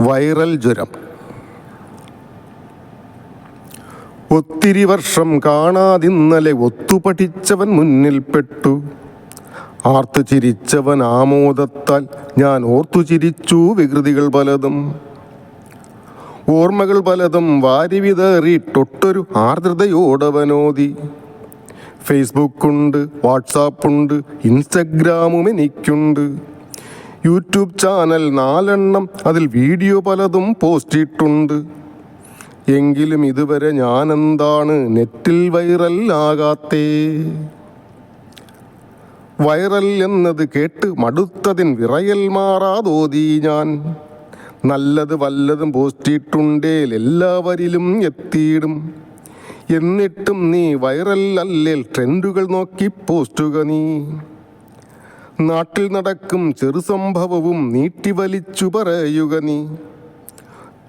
Viral ജ്വരം. ഒത്തിരി വർഷം കാണാതിന്നലെ ഒത്തുപഠിച്ചവൻ മുന്നിൽപ്പെട്ടു ആർത്തു ചിരിച്ചവൻ ആമോദത്താൽ ഞാൻ ഓർത്തു ചിരിച്ചു വികൃതികൾ പലതും. ഓർമ്മകൾ പലതും വാരി വിതറിയിട്ടൊട്ടൊരു ആർദ്രതയോടവനോതി. ഫേസ്ബുക്കുണ്ട് വാട്സാപ്പുണ്ട് ഇൻസ്റ്റഗ്രാമും എനിക്കുണ്ട്. യൂട്യൂബ് ചാനൽ നാലെണ്ണം അതിൽ വീഡിയോ പലതും പോസ്റ്റിട്ടുണ്ട്. എങ്കിലും ഇതുവരെ ഞാനെന്താണ് നെറ്റിൽ വൈറൽ ആകാത്തേ? വൈറൽ എന്നത് കേട്ട് മടുത്തതിൻ വിറയൽ മാറാതോതി ഞാൻ. നല്ലത് വല്ലതും പോസ്റ്റിട്ടുണ്ടേൽ എല്ലാവരിലും എത്തിയിടും. എന്നിട്ടും നീ വൈറൽ അല്ലേൽ ട്രെൻഡുകൾ നോക്കി പോസ്റ്റുക നീ. നാട്ടിൽ നടക്കും ചെറു സംഭവവും നീട്ടിവലിച്ചു പറയുക നീ.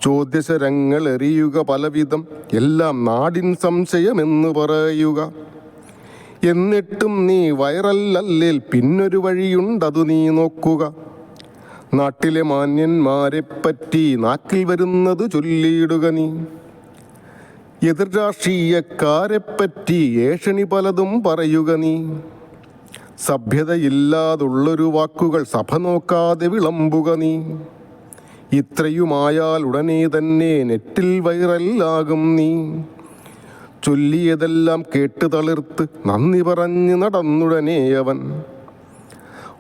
ചോദ്യശരങ്ങൾ എറിയുക പലവിധം എല്ലാം നാടിൻ സംശയമെന്ന് പറയുക. എന്നിട്ടും നീ വയറല്ലല്ലേൽ പിന്നൊരു വഴിയുണ്ടതു നീ നോക്കുക. നാട്ടിലെ മാന്യന്മാരെ പറ്റി നാക്കിൽ വരുന്നത് ചൊല്ലിയിടുക നീ. എതിർ രാഷ്ട്രീയക്കാരെ പറ്റി ഏഷണി പലതും പറയുക നീ. സഭ്യതയില്ലാതുള്ളൊരു വാക്കുകൾ സഭ നോക്കാതെ വിളമ്പുക നീ. ഇത്രയുമായാൽ ഉടനെ തന്നെ നെറ്റിൽ വൈറലാകും നീ. ചൊല്ലിയതെല്ലാം കേട്ട് തളിർത്ത് നന്ദി പറഞ്ഞ് നടന്നുടനെ അവൻ.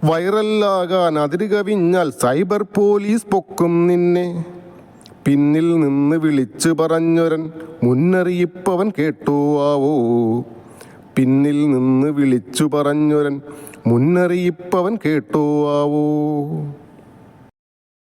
വൈറലാകാൻ അതിരുകവിഞ്ഞാൽ സൈബർ പോലീസ് പൊക്കും നിന്നെ. പിന്നിൽ നിന്ന് വിളിച്ചു പറഞ്ഞൊരൻ മുന്നറിയിപ്പവൻ കേട്ടു ആവോ. പിന്നിൽ നിന്ന് വിളിച്ചു പറഞ്ഞൊരൻ മുന്നറിയിപ്പവൻ കേട്ടോ ആവോ